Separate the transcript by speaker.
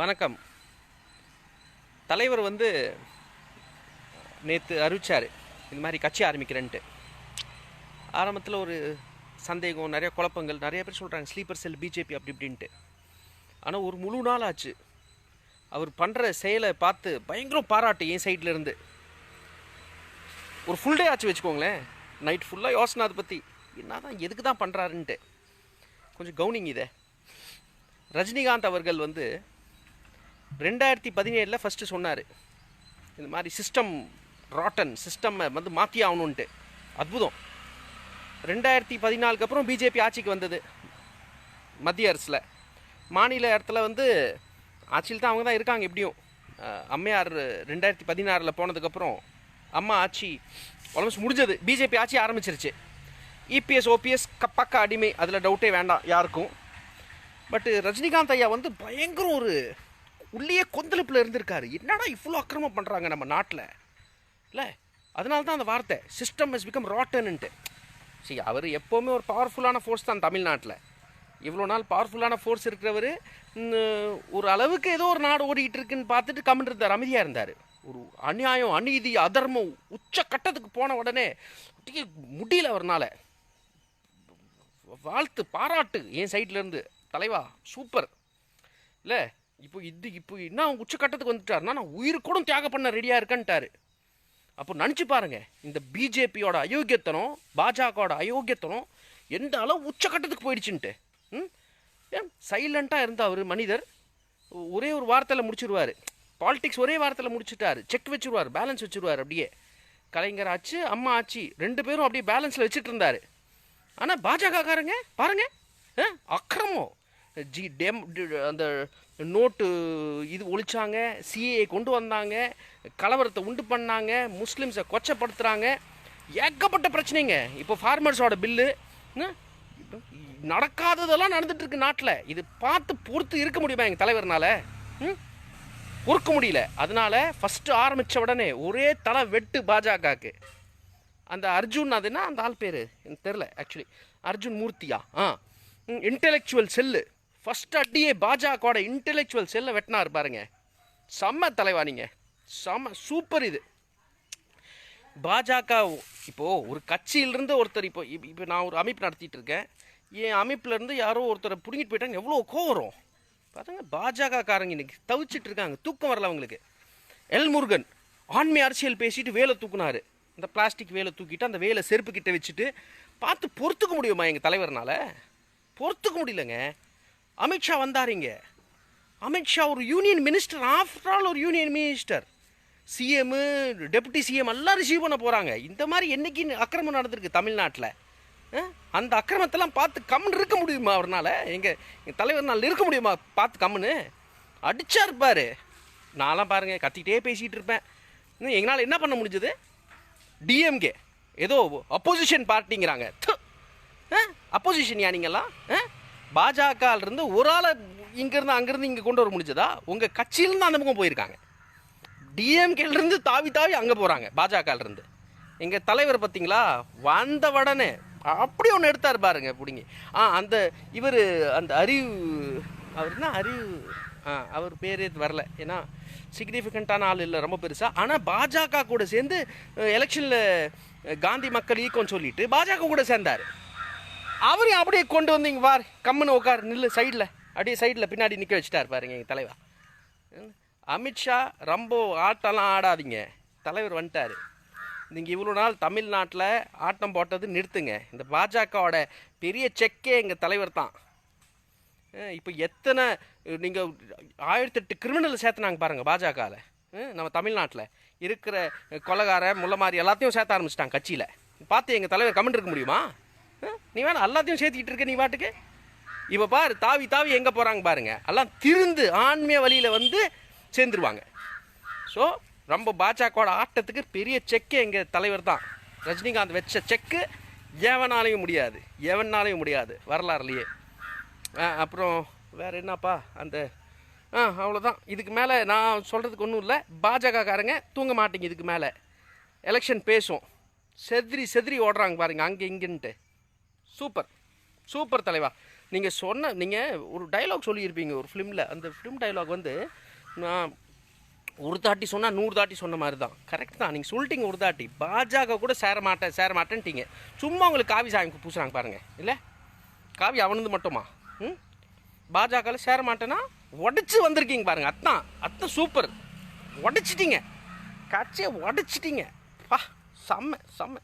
Speaker 1: வணக்கம். தலைவர் வந்து நேற்று அறிவித்தார் இந்த மாதிரி கட்சி ஆரம்பிக்கிறேன்ட்டு. ஆரம்பத்தில் ஒரு சந்தேகம் நிறைய குழப்பங்கள் நிறைய பேர் சொல்கிறாங்க ஸ்லீப்பர் செல் பிஜேபி அப்படி இப்படின்ட்டு. ஆனால் ஒரு முழு நாள் ஆச்சு. அவர் பண்ணுற செயலை பார்த்து பயங்கரம் பாராட்டு என் சைட்லேருந்து ஒரு ஃபுல் டே ஆச்சு வச்சுக்கோங்களேன். நைட் ஃபுல்லாக யோசனை அதை பற்றி என்ன தான் எதுக்கு தான் பண்ணுறாருன்ட்டு கொஞ்சம் கவுனிங் இதை. ரஜினிகாந்த் அவர்கள் வந்து ரெண்டாயிரத்தி பதினேழில் ஃபஸ்ட்டு சொன்னார். இந்த மாதிரி சிஸ்டம் ராட்டன் சிஸ்டம் வந்து மாற்றி ஆகணுன்ட்டு அற்புதம். ரெண்டாயிரத்தி பதினாலுக்கு அப்புறம் பிஜேபி ஆட்சிக்கு வந்தது. மத்திய அரசில். மாநில இடத்துல வந்து ஆட்சியில் தான் அவங்க தான் இருக்காங்க எப்படியும். அம்மையார் ரெண்டாயிரத்தி பதினாறில் போனதுக்கப்புறம் அம்மா ஆட்சி ஆல்மோஸ்ட் முடிஞ்சது. பிஜேபி ஆட்சி ஆரம்பிச்சிருச்சு. இபிஎஸ் ஓபிஎஸ் பக்க அடிமை அதில் டவுட்டே வேண்டாம் யாருக்கும். பட்டு ரஜினிகாந்த் ஐயா வந்து பயங்கர ஒரு உள்ளே கொந்தளிப்பில் இருந்திருக்காரு. என்னடா இவ்வளோ அக்கிரமம் பண்ணுறாங்க நம்ம நாட்டில்? இல்லை? அதனால தான் அந்த வார்த்தை சிஸ்டம் இஸ் பிகம் ராட்டன்ட்டு சரி அவர் எப்போவுமே ஒரு பவர்ஃபுல்லான ஃபோர்ஸ் தான் தமிழ்நாட்டில். இவ்வளோ நாள் பவர்ஃபுல்லான ஃபோர்ஸ் இருக்கிறவர் ஒரு அளவுக்கு ஏதோ ஒரு நாடு ஓடிக்கிட்டு இருக்குன்னு பார்த்துட்டு கம்மிட்டு இருந்தார் அமைதியாக இருந்தார். ஒரு அநியாயம் அநீதி அதர்மம் உச்ச கட்டத்துக்கு போன உடனே அப்படியே முடியல அவர்னால. வாழ்த்து பாராட்டு என் சைட்லேருந்து தலைவா சூப்பர் இல்லை? இப்போ இது இப்போ என்ன அவங்க உச்சக்கட்டத்துக்கு வந்துட்டாருன்னா நான் உயிர் கூட தியாகம் பண்ண ரெடியாக இருக்கேன்ட்டாரு. அப்போ நினச்சி பாருங்கள் இந்த பிஜேபியோட அயோக்கியத்தனம் பாஜகவோட அயோக்கியத்தனம் எந்த அளவு உச்சக்கட்டத்துக்கு போயிடுச்சுன்ட்டு. ம்? ஏன்? சைலண்ட்டாக இருந்த அவர் மனிதர் ஒரே ஒரு வார்த்தையில் முடிச்சிருவார். பாலிடிக்ஸ் ஒரே வார்த்தையில் முடிச்சிட்டாரு. செக் வச்சுருவார் பேலன்ஸ் வச்சுருவார் அப்படியே. கலைஞர் ஆச்சு அம்மா ஆச்சு ரெண்டு பேரும் அப்படியே பேலன்ஸில் வச்சுட்டு இருந்தார். ஆனால் பாஜகக்காரங்க பாருங்கள் ஆ, அக்கிரமம். ஜி டெம் அந்த நோட்டு இது ஒழிச்சாங்க சிஏ கொண்டு வந்தாங்க கலவரத்தை உண்டு பண்ணாங்க முஸ்லீம்ஸை கொச்சப்படுத்துகிறாங்க ஏகப்பட்ட பிரச்சனைங்க. இப்போ ஃபார்மர்ஸோட பில்லு நடக்காததெல்லாம் நடந்துகிட்ருக்கு நாட்டில். இது பார்த்து பொறுத்து இருக்க முடியுமா எங்கள் தலைவர்னால? ம்? பொறுக்க முடியல. அதனால் ஃபஸ்ட்டு ஆரம்பித்த உடனே ஒரே தலை வெட்டு பாஜகவுக்கு அந்த அர்ஜுன் அதுனா அந்த ஆள் பேர். எனக்கு தெரில ஆக்சுவலி அர்ஜுன் மூர்த்தியா? ஆ. இன்டெலெக்சுவல் செல்லு ஃபஸ்ட் அடியே பாஜகவோட இன்டெலெக்சுவல் செல்லை வெட்டினார் பாருங்க. செம்ம தலைவா நீங்கள் செம்ம சூப்பர் இது. பாஜக இப்போது ஒரு கட்சியிலிருந்து ஒருத்தர் இப்போ இப்போ நான் ஒரு அமைப்பு நடத்திட்டு இருக்கேன். என் அமைப்புலேருந்து யாரோ ஒருத்தரை பிடுங்கிட்டு போயிட்டாங்க. எவ்வளோ கோவம் வரும். பார்த்தங்க பாஜக காரங்க இன்னைக்கு தவிச்சிட்டு இருக்காங்க. தூக்கம் வரல அவங்களுக்கு. எல் முருகன் ஆண்மை அரசியல் பேசிட்டு வேலை தூக்குனாரு. இந்த பிளாஸ்டிக் வேலை தூக்கிட்டு அந்த வேலை செருப்பு கிட்ட வச்சுட்டு பார்த்து பொறுத்துக்க முடியுமா எங்கள் தலைவர்னால? பொறுத்துக்க முடியலங்க. அமித்ஷா வந்தாருங்க அமித்ஷா ஒரு யூனியன் மினிஸ்டர் ஆஃப்டர் ஆல் ஒரு யூனியன் மினிஸ்டர் சிஎம்மு டெபுட்டி சிஎம் எல்லாம் ரிசீவ் பண்ண போகிறாங்க இந்த மாதிரி என்றைக்கு அக்கிரமம் நடந்திருக்கு தமிழ்நாட்டில்? அந்த அக்கிரமத்தெல்லாம் பார்த்து கம்முன்னு இருக்க முடியுமா அவர்னால்? எங்கள் எங்கள் தலைவர்னால் இருக்க முடியுமா? பார்த்து கம்முன்னு. அடிச்சா இருப்பார். நான்லாம் பாருங்க கத்திக்கிட்டே பேசிகிட்டு இருப்பேன். இன்னும் எங்களால் என்ன பண்ண முடிஞ்சது? டிஎம்கே ஏதோ அப்போசிஷன் பார்ட்டிங்கிறாங்க அப்போசிஷன் யா நீங்கள்லாம் பாஜக ஒரு ஆளை இங்கேருந்து அங்கேருந்து இங்கே கொண்டு வர முடிஞ்சதா? உங்கள் கட்சியிலேருந்து அந்த பக்கம் போயிருக்காங்க. டிஎம்கேலேருந்து தாவி தாவி அங்கே போகிறாங்க பாஜகலேருந்து. எங்கள் தலைவர் பார்த்தீங்களா வந்த உடனே அப்படி ஒன்று எடுத்தார் பாருங்க பிடிங்கி. ஆ அந்த இவர் அந்த அறிவு அவர் தான் அறிவு? ஆ அவர் பேரே வரல. ஏன்னா சிக்னிஃபிகண்ட்டான ஆள் இல்லை ரொம்ப பெருசாக ஆனால் பாஜக கூட சேர்ந்து எலெக்ஷனில் காந்தி மக்கள் ஈக்கம் சொல்லிட்டு பாஜக கூட சேர்ந்தார். அவரையும் அப்படியே கொண்டு வந்து இங்கே கம்முன்னு உட்கார் நில்லு சைடில் அப்படியே சைடில் பின்னாடி நிற்க வச்சுட்டார் பாருங்க எங்கள் தலைவா அமித்ஷா ரொம்ப ஆட்டம்லாம் ஆடாதீங்க. தலைவர் வந்துட்டார். நீங்கள் இவ்வளோ நாள் தமிழ்நாட்டில் ஆட்டம் போட்டது நிறுத்துங்க. இந்த பாஜகவோட பெரிய செக்கே எங்கள் தலைவர் தான். இப்போ எத்தனை நீங்கள் ஆயிரத்தெட்டு கிரிமினல் சேர்த்துனாங்க பாருங்கள் பாஜகவில் நம்ம தமிழ்நாட்டில் இருக்கிற கொலகார முள்ளமாரி எல்லாத்தையும் சேர்த்த ஆரம்பிச்சிட்டாங்க கட்சியில். பார்த்து எங்கள் தலைவர் கமெண்ட் இருக்க முடியுமா? நீ வேணா எல்லாத்தையும் சேர்த்துக்கிட்டு இருக்க நீ பாட்டுக்கு. இப்போ பாரு தாவி தாவி எங்கே போகிறாங்க பாருங்க. எல்லாம் திருந்து ஆன்மீக வழியில் வந்து சேர்ந்துருவாங்க. ஸோ ரொம்ப பாஜகவோட ஆட்டத்துக்கு பெரிய செக்கு எங்கள் தலைவர் தான். ரஜினிகாந்த் வச்ச செக்கு எவனாலையும் முடியாது. எவனாலையும் முடியாது. வரலாறுலையே. அப்புறம் வேறு என்னப்பா? அந்த ஆ அவ்வளோதான் இதுக்கு மேலே நான் சொல்கிறதுக்கு ஒன்றும் இல்லை. பாஜகக்காரங்க தூங்க மாட்டேங்க இதுக்கு மேலே. எலெக்ஷன் பேசும். செதிரி செதிரி ஓடுறாங்க பாருங்க. அங்கே இங்கேன்ட்டு சூப்பர். சூப்பர் தலைவா. நீங்கள் சொன்ன நீங்கள் ஒரு டயலாக் சொல்லியிருப்பீங்க ஒரு ஃபிலிமில் அந்த ஃபிலிம் டைலாக் வந்து நான் ஒரு தாட்டி சொன்னால் நூறு தாட்டி சொன்ன மாதிரி தான் கரெக்ட் தான். நீங்கள் சொல்லிட்டீங்க ஒரு தாட்டி. பாஜக கூட சேர மாட்டேன் சேர மாட்டேன்ட்டீங்க. சும்மா உங்களுக்கு காவி சாமி பூசுறாங்க பாருங்கள் இல்லை? காவி அவனது மட்டுமா? ம்? பாஜகவில் சேர மாட்டேன்னா உடச்சி வந்திருக்கீங்க பாருங்கள் அத்தான் அத்தான் சூப்பர். உடச்சிட்டீங்க. கட்சியை உடச்சிட்டீங்க. பா செம்ம செம்ம.